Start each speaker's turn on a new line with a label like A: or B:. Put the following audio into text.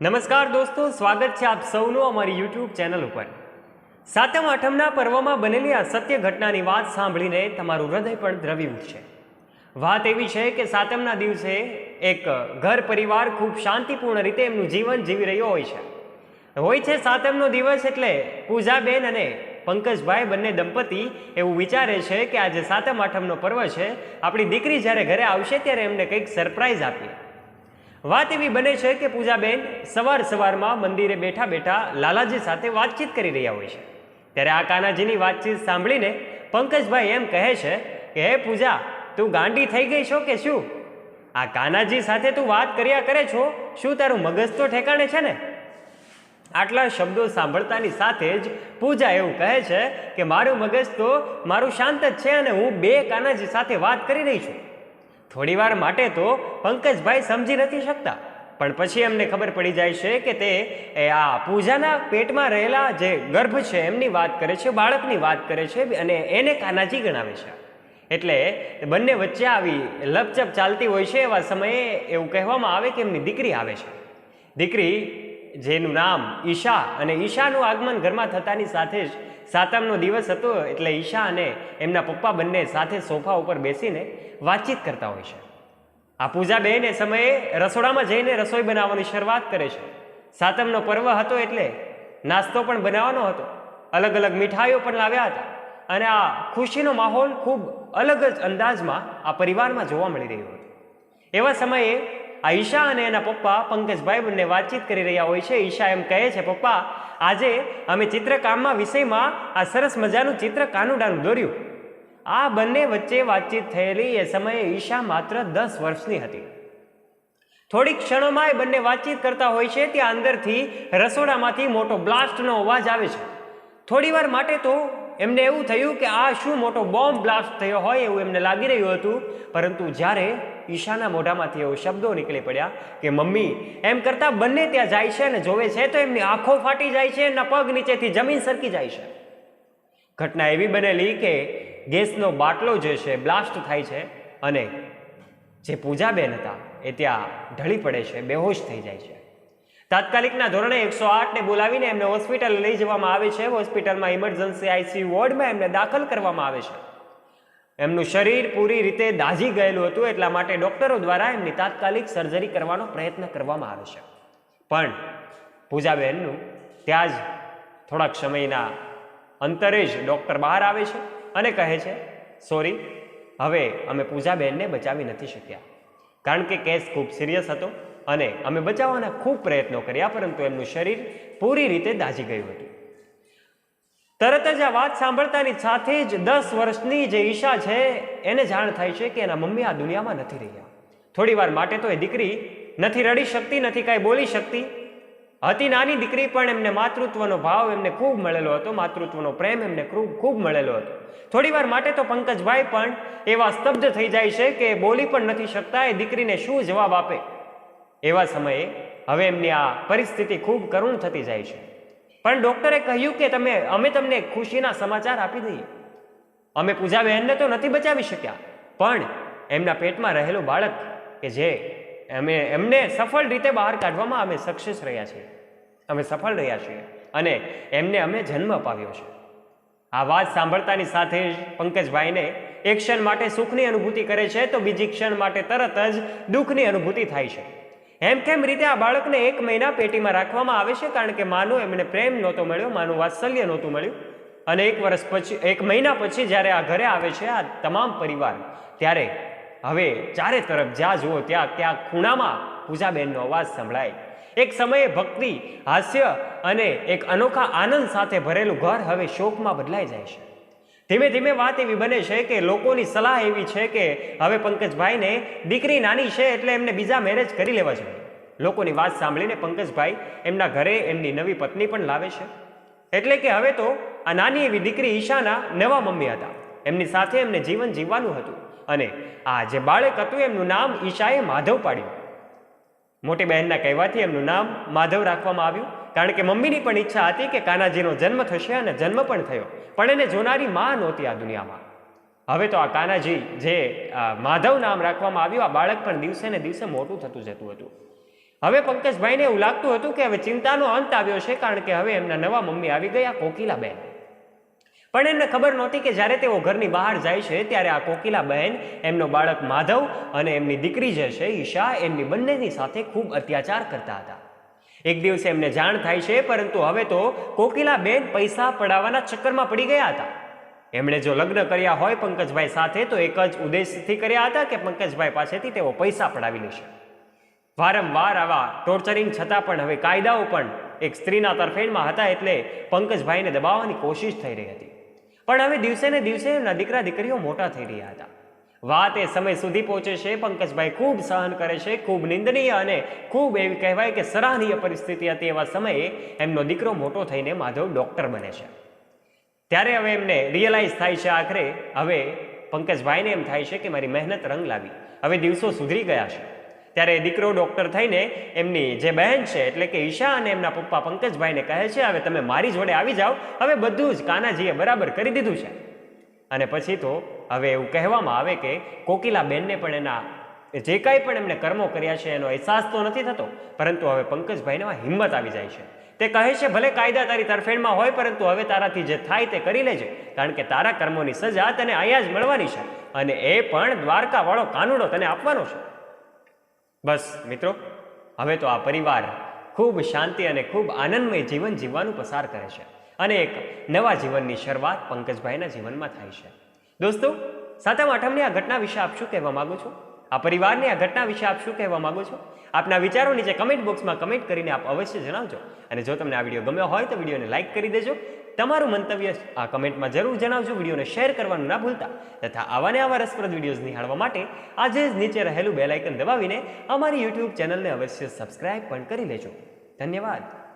A: નમસ્કાર દોસ્તો, સ્વાગત છે આપ સૌનું અમારી યુટ્યુબ ચેનલ ઉપર. સાતમ આઠમના પર્વમાં બનેલી આ સત્ય ઘટનાની વાત સાંભળીને તમારું હૃદય પણ દ્રવી ઉઠશે. વાત એવી છે કે સાતમના દિવસે એક ઘર પરિવાર ખૂબ શાંતિપૂર્ણ રીતે એમનું જીવન જીવી રહ્યો હોય છે. હોય છે સાતમનો દિવસ એટલે પૂજાબેન અને પંકજભાઈ બંને દંપતી એવું વિચારે છે કે આજે સાતમ આઠમનો પર્વ છે. આપણી દીકરી જ્યારે ઘરે આવશે ત્યારે એમને કંઈક સરપ્રાઈઝ આપીએ. વાત એવી બને છે કે પૂજાબેન સવાર સવારમાં મંદિરે બેઠા બેઠા લાલાજી સાથે વાતચીત કરી રહ્યા હોય છે. ત્યારે આ કાનાજીની વાતચીત સાંભળીને પંકજભાઈ એમ કહે છે કે, હે પૂજા, તું ગાંડી થઈ ગઈ છો કે શું? આ કાનાજી સાથે તું વાત કર્યા કરે છો? શું તારું મગજ તો ઠેકાણે છે ને? આટલા શબ્દો સાંભળતાની સાથે જ પૂજા એવું કહે છે કે, મારું મગજ તો મારું શાંત જ છે અને હું બે કાનાજી સાથે વાત કરી રહી છું. થોડીવાર માટે તો પંકજભાઈ સમજી નથી શકતા. પણ પછી એમને ખબર પડી જાય છે કે તે આ પૂજાના પેટમાં રહેલા જે ગર્ભ છે એમની વાત કરે છે, બાળકની વાત કરે છે અને એને કાનાજી ગણાવે છે. એટલે બંને વચ્ચે આવી લપચપ ચાલતી હોય છે એવા સમયે એવું કહેવામાં આવે કે એમની દીકરી આવે છે. દીકરી જેનું નામ ઈશા અને ઈશાનું આગમન ઘરમાં થતાની સાથે જ સાતમનો દિવસ હતો એટલે ઈશા અને એમના પપ્પા બંને સાથે સોફા ઉપર બેસીને વાતચીત કરતા હોય છે. આ પૂજાબેન એ સમયે રસોડામાં જઈને રસોઈ બનાવવાની શરૂઆત કરે છે. સાતમનો પર્વ હતો એટલે નાસ્તો પણ બનાવવાનો હતો. અલગ અલગ મીઠાઈઓ પણ લાવ્યા હતા અને આ ખુશીનો માહોલ ખૂબ અલગ જ અંદાજમાં આ પરિવારમાં જોવા મળી રહ્યો હતો. એવા સમયે આ ઈશા અને એના પપ્પા પંકજભાઈ બંને વાતચીત કરી રહ્યા હોય છે. ઈશા એમ કહે છે, પપ્પા, આજે અમે ચિત્રકામમાં વિષયમાં આ સરસ મજાનું ચિત્ર કાનુડાનું દોર્યું. આ બંને વચ્ચે વાતચીત થયેલી એ સમયે ઈશા માત્ર દસ વર્ષની હતી. થોડીક ક્ષણોમાં એ બંને વાતચીત કરતા હોય છે, ત્યાં અંદરથી રસોડામાંથી મોટો બ્લાસ્ટનો અવાજ આવે છે. થોડીવાર માટે તો એમને એવું થયું કે આ શું મોટો બોમ્બ બ્લાસ્ટ થયો હોય એવું એમને લાગી રહ્યું હતું. પરંતુ જ્યારે ઈશાના મોઢામાંથી એવો શબ્દો નીકળી પડ્યા કે, મમ્મી, એમ કરતાં બંને ત્યાં જાય છે અને જોવે છે તો એમની આંખો ફાટી જાય છે એમના પગ નીચેથી જમીન સરકી જાય છે. ઘટના એવી બનેલી કે ગેસનો બાટલો જે છે બ્લાસ્ટ થાય છે અને જે પૂજાબેન હતા એ ત્યાં ઢળી પડે છે, બેહોશ થઈ જાય છે. તાત્કાલિકના ધોરણે એકસો આઠને બોલાવીને એમને હોસ્પિટલ લઈ જવામાં આવે છે. હોસ્પિટલમાં ઇમરજન્સી આઈસીયુ વોર્ડમાં એમને દાખલ કરવામાં આવે છે. એમનું શરીર પૂરી રીતે દાઝી ગયેલું હતું, એટલા માટે ડોક્ટરો દ્વારા એમની તાત્કાલિક સર્જરી કરવાનો પ્રયત્ન કરવામાં આવે છે. પણ પૂજાબેનનું ત્યાં જ થોડાક સમયના અંતરે જ ડૉક્ટર બહાર આવે છે અને કહે છે, સોરી, હવે અમે પૂજાબેનને બચાવી નથી શક્યા. કારણ કે કેસ ખૂબ સિરિયસ હતો અને અમે બચાવવાના ખૂબ પ્રયત્નો કર્યા, પરંતુ એમનું શરીર પૂરી રીતે દાઝી ગયું હતું. તરત જ આ વાત સાંભળતાની સાથે જ દસ વર્ષની જે ઈશા છે, એને જાણ થાય છે કે એના મમ્મી આ દુનિયામાં નથી રહ્યા. થોડી વાર માટે તો એ દીકરી નથી રડી શકતી, નથી કાંઈ બોલી શકતી. હતી નાની દીકરી પણ એમને માતૃત્વનો ભાવ એમને ખૂબ મળેલો હતો, માતૃત્વનો પ્રેમ એમને ખૂબ ખૂબ મળેલો હતો. થોડી વાર માટે તો પંકજભાઈ પણ એવા સ્તબ્ધ થઈ જાય છે કે બોલી પણ નથી શકતા, એ દીકરીને શું જવાબ આપે? એવા સમયે હવે એમની આ પરિસ્થિતિ ખૂબ કરુણ થતી જાય છે. પણ ડૉક્ટરે કહ્યું કે તમે, અમે તમને ખુશીના સમાચાર આપી દઈએ. અમે પૂજાબહેનને તો નથી બચાવી શક્યા. પણ એમના પેટમાં રહેલું બાળક કે જે અમે, એમને સફળ રીતે બહાર કાઢવામાં અમે સક્સેસ રહ્યા છીએ. અમે સફળ રહ્યા છીએ અને એમને અમે જન્મ અપાવ્યો છે. આ વાત સાંભળતાની સાથે જ પંકજભાઈને એક ક્ષણ માટે સુખની અનુભૂતિ કરે છે તો બીજી ક્ષણ માટે તરત જ દુઃખની અનુભૂતિ થાય છે. એમ કેમ રીતે આ બાળકને એક મહિના પેટીમાં રાખવામાં આવે છે? કારણ કે માનો એમને પ્રેમ નહોતો મળ્યો, માનું વાત્સલ્ય નહોતું મળ્યું. અને એક વર્ષ પછી, એક મહિના પછી જ્યારે આ ઘરે આવે છે, આ તમામ પરિવાર, ત્યારે હવે ચારે તરફ જ્યાં જુઓ ત્યાં ત્યાં ખૂણામાં પૂજાબેનનો અવાજ સંભળાય. એક સમયે ભક્તિ, હાસ્ય અને એક અનોખા આનંદ સાથે ભરેલું ઘર હવે શોકમાં બદલાઈ જાય છે. ધીમે ધીમે વાત એવી બને છે કે લોકોની સલાહ એવી છે કે હવે પંકજભાઈને દીકરી નાની છે એટલે એમને બીજા મેરેજ કરી લેવા જોઈએ લોકોની વાત સાંભળીને પંકજભાઈ એમના ઘરે એમની નવી પત્ની પણ લાવે છે. એટલે કે હવે તો આ નાની એવી દીકરી ઈશાના નવા મમ્મી હતા. એમની સાથે એમને જીવન જીવવાનું હતું અને આ જે બાળક હતું એમનું નામ ઈશાએ માધવ પાડ્યું. મોટી બહેનના કહેવાથી એમનું નામ માધવ રાખવામાં આવ્યું. કારણ કે મમ્મીની પણ ઈચ્છા હતી કે કાનાજીનો જન્મ થશે અને જન્મ પણ થયો. પણ એને જોનારી માં નહોતી આ દુનિયામાં. હવે તો આ કાનાજી જે માધવ નામ રાખવામાં આવ્યું, આ બાળક પણ દિવસે ને દિવસે મોટું થતું જતું હતું. હવે પંકજભાઈને એવું લાગતું હતું કે હવે ચિંતાનો અંત આવ્યો છે કારણ કે હવે એમના નવા મમ્મી આવી ગયા કોકિલાબેન પણ એમને ખબર નહોતી કે જ્યારે તેઓ ઘરની બહાર જાય છે ત્યારે આ કોકિલાબેન એમનો બાળક માધવ અને એમની દીકરી જે છે ઈશા, એમની બંનેની સાથે ખૂબ અત્યાચાર કરતા હતા. એક દિવસે એમને જાણ થાય છે, પરંતુ હવે તો કોકિલાબેન પૈસા પડાવવાના ચક્કરમાં પડી ગયા હતા. એમણે જો લગ્ન કર્યા હોય પંકજભાઈ સાથે, તો એક જ ઉદ્દેશથી કર્યા હતા કે પંકજભાઈ પાસેથી તેઓ પૈસા પડાવી લેશે. વારંવાર આવા ટોર્ચરિંગ છતાં પણ હવે કાયદાઓ પણ એક સ્ત્રીના તરફેણમાં હતા એટલે પંકજભાઈને દબાવવાની કોશિશ થઈ રહી હતી. પણ હવે દિવસે ને દિવસે એમના દીકરા દીકરીઓ મોટા થઈ રહ્યા હતા. વાત એ સમય સુધી પહોંચે છે, પંકજભાઈ ખૂબ સહન કરે છે, ખૂબ નિંદનીય અને ખૂબ એવી કહેવાય કે સરાહનીય પરિસ્થિતિ હતી એવા સમયે એમનો દીકરો મોટો થઈને માધવ ડૉક્ટર બને છે. ત્યારે હવે એમને રિયલાઇઝ થાય છે આખરે, હવે પંકજભાઈને એમ થાય છે કે મારી મહેનત રંગ લાવી, હવે દિવસો સુધરી ગયા છે. ત્યારે દીકરો ડૉક્ટર થઈને એમની જે બહેન છે, એટલે કે ઈશા અને એમના પપ્પા પંકજભાઈને કહે છે, હવે તમે મારી જોડે આવી જાઓ, હવે બધું જ કાનાજીએ બરાબર કરી દીધું છે. અને પછી તો હવે એવું કહેવામાં આવે કે કોકિલાબેનને પણ એના, જે કાંઈ પણ એમને કર્મો કર્યા છે એનો અહેસાસ તો નથી થતો, પરંતુ હવે પંકજભાઈને હિંમત આવી જાય છે. તે કહે છે, ભલે કાયદા તારી તરફેણમાં હોય, પરંતુ હવે તારાથી જે થાય તે કરી લેજે, કારણ કે તારા કર્મોની સજા તને અહીંયા જ મળવાની છે અને એ પણ દ્વારકાવાળો કાનુડો તને આપવાનો છે. બસ, મિત્રો, હવે તો આ પરિવાર ખૂબ શાંતિ અને ખૂબ આનંદમય જીવન જીવવાનું પસાર કરે છે. અને એક નવા જીવનની શરૂઆત પંકજભાઈના જીવનમાં થાય છે. દોસ્તો, સાતમ આઠમની આ ઘટના વિશે આપ શું કહેવા માંગો છો? આ પરિવારની આ ઘટના વિશે આપ શું કહેવા માગો છો? આપના વિચારો નીચે કમેન્ટ બોક્સમાં કમેન્ટ કરીને આપ અવશ્ય જણાવજો. અને જો તમને આ વીડિયો ગમ્યો હોય તો વિડીયોને લાઇક કરી દેજો. તમારું મંતવ્ય આ કમેન્ટમાં જરૂર જણાવજો. વિડીયોને શેર કરવાનું ના ભૂલતા તથા આવા ને આવા રસપ્રદ વિડીયોઝ નિહાળવા માટે આજે જ નીચે રહેલું બેલાઇકન દબાવીને અમારી યુટ્યુબ ચેનલને અવશ્ય સબસ્ક્રાઇબ પણ કરી લેજો. ધન્યવાદ.